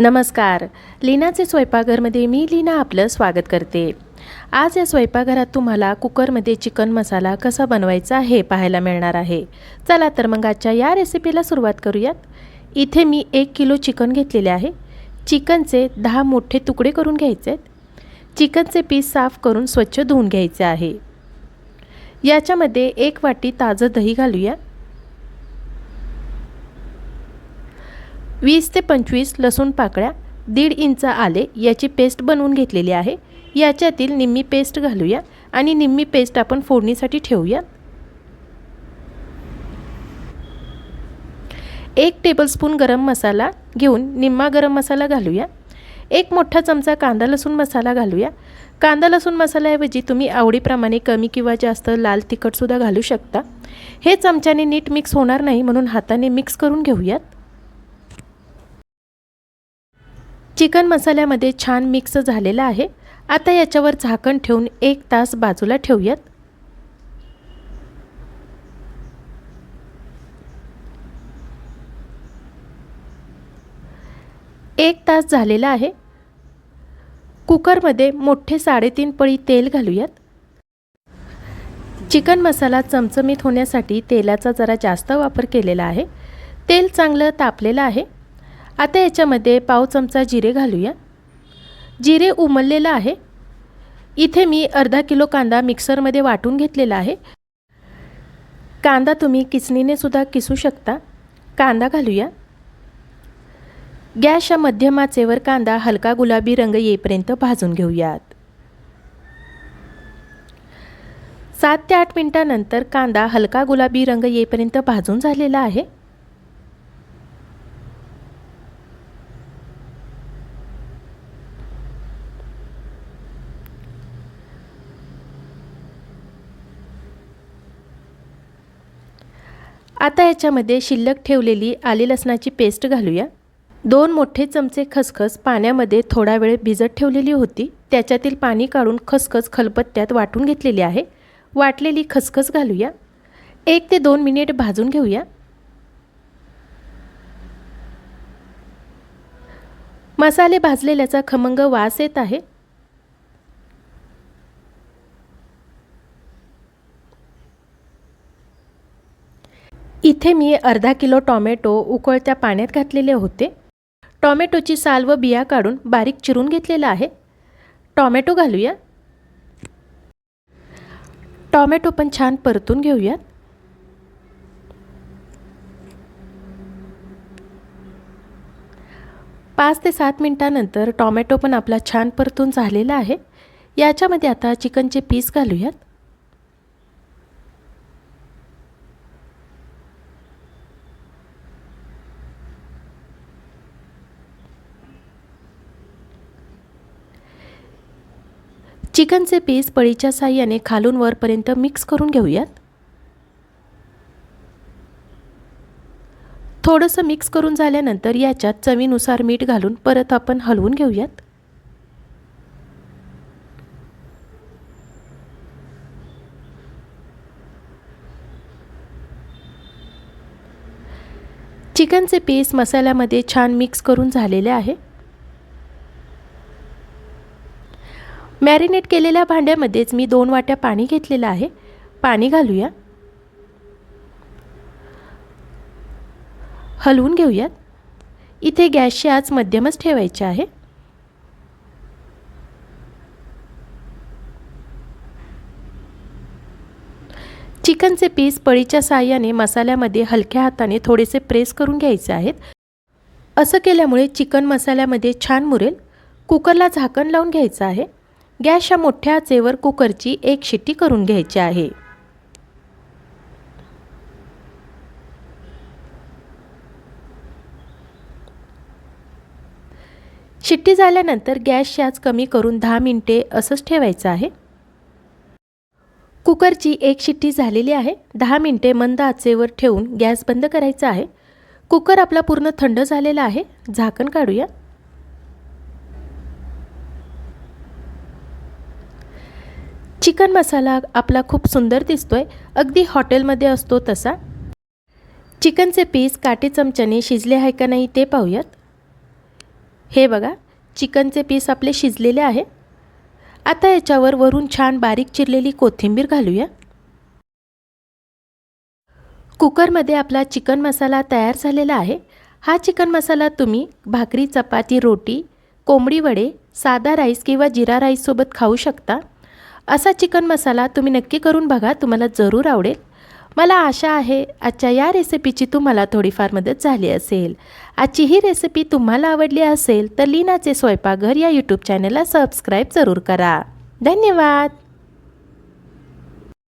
नमस्कार. लीनाचे स्वयंपाकघरमध्ये मी लीना आपलं स्वागत करते. आज या स्वयंपाकघरात तुम्हाला कुकरमध्ये चिकन मसाला कसा बनवायचा हे पाहायला मिळणार आहे. चला तर मग आजच्या या रेसिपीला सुरुवात करूयात. इथे मी एक किलो चिकन घेतलेले आहे. चिकनचे दहा मोठे तुकडे करून घ्यायचे आहेत. चिकनचे पीस साफ करून स्वच्छ धुवून घ्यायचे आहे. याच्यामध्ये एक वाटी ताजं दही घालूया. वीस ते पंचवीस लसूण पाकळ्या दीड इंच आले याची पेस्ट बनवून घेतलेली आहे. याच्यातील निम्मी पेस्ट घालूया आणि निम्मी पेस्ट आपण फोडणीसाठी ठेवूया. एक टेबलस्पून गरम मसाला घेऊन निम्मा गरम मसाला घालूया. एक मोठा चमचा कांदा लसूण मसाला घालूया. कांदा लसूण मसाल्याऐवजी तुम्ही आवडीप्रमाणे कमी किंवा जास्त लाल तिखटसुद्धा घालू शकता. हे चमच्याने नीट मिक्स होणार नाही म्हणून हाताने मिक्स करून घेऊयात. चिकन मसाल्यामध्ये छान मिक्स झालेलं आहे. आता याच्यावर झाकण ठेवून एक तास बाजूला ठेवूयात. एक तास झालेला आहे. कुकरमध्ये मोठे साडेतीन पळी तेल घालूयात. चिकन मसाला चमचमीत होण्यासाठी तेलाचा जरा जास्त वापर केलेला आहे. तेल चांगलं तापलेलं आहे. आता याच्यामध्ये पाव चमचा जिरे घालूया. जिरे उमललेलं आहे. इथे मी अर्धा किलो कांदा मिक्सरमध्ये वाटून घेतलेला आहे. कांदा तुम्ही किसणीने सुद्धा किसू शकता. कांदा घालूया. गॅसच्या या मध्यमाचेवर कांदा हलका गुलाबी रंग येईपर्यंत भाजून घेऊयात. सात ते आठ मिनटानंतर कांदा हलका गुलाबी रंग येईपर्यंत भाजून झालेला आहे. आता याच्यामध्ये शिल्लक ठेवलेली आले लसणाची पेस्ट घालूया. दोन मोठे चमचे खसखस पाण्यामध्ये थोडा वेळ भिजत ठेवलेली होती. त्याच्यातील पाणी काढून खसखस खलबत्त्यात वाटून घेतलेली आहे. वाटलेली खसखस घालूया. एक ते दोन मिनिट भाजून घेऊया. मसाले भाजलेल्याचा खमंग वास येत आहे. इथे मी अर्धा किलो टॉमॅटो उकळत्या पाण्यात घातलेले होते. टॉमॅटोची साल व बिया काढून बारीक चिरून घेतलेला आहे. टॉमॅटो घालूया. टॉमॅटो पण छान परतून घेऊयात पाच ते सात मिनटानंतर टॉमॅटो पण आपला छान परतून झालेला आहे. याच्यामध्ये आता चिकनचे पीस घालूयात. चिकनचे पीस पळीच्या साह्याने खालून वरपर्यंत मिक्स करून घेऊयात. थोडंसं मिक्स करून झाल्यानंतर याच्यात चवीनुसार मीठ घालून परत आपण हलवून घेऊयात. चिकनचे पीस मसाल्यामध्ये छान मिक्स करून झालेले आहे. मॅरिनेट केलेल्या भांड्यामध्येच मी दोन वाट्या पाणी घेतलेलं आहे. पाणी घालूया. हलवून घेऊयात. इथे गॅसची आज मध्यमच ठेवायची आहे. चिकनचे पीस पळीच्या साह्याने मसाल्यामध्ये हलक्या हाताने थोडेसे प्रेस करून घ्यायचे आहेत. असं केल्यामुळे चिकन मसाल्यामध्ये छान मुरेल. कुकरला झाकण लावून घ्यायचं आहे. गॅसच्या मोठ्या आचेवर कुकरची एक शिट्टी करून घ्यायची आहे. शिट्टी झाल्यानंतर गॅसची आज कमी करून दहा मिनटे असंच ठेवायचं आहे. कुकरची एक शिट्टी झालेली आहे. दहा मिनटे मंद आचेवर ठेवून गॅस बंद करायचा आहे. कुकर आपला पूर्ण थंड झालेला आहे. झाकण काढूया. चिकन मसाला आपला खूप सुंदर दिसतो आहे अगदी हॉटेलमध्ये असतो तसा. चिकनचे पीस काटे चमच्याने शिजले आहे का नाही ते पाहूयात. हे बघा चिकनचे पीस आपले शिजलेले आहे. आता याच्यावर वरून छान बारीक चिरलेली कोथिंबीर घालूया. कुकरमध्ये आपला चिकन मसाला तयार झालेला आहे. हा चिकन मसाला तुम्ही भाकरी चपाती रोटी कोंबडी वडे साधा राईस किंवा जिरा राईससोबत खाऊ शकता. असा चिकन मसाला तुम्ही नक्की करून बघा तुम्हाला जरूर आवडेल. मला आशा आहे आजच्या या रेसिपीची तुम्हाला थोडीफार मदत झाली असेल. आजची ही रेसिपी तुम्हाला आवडली असेल तर लीनाचे स्वयंपाकघर या यूट्यूब चॅनलला सबस्क्राईब जरूर करा. धन्यवाद!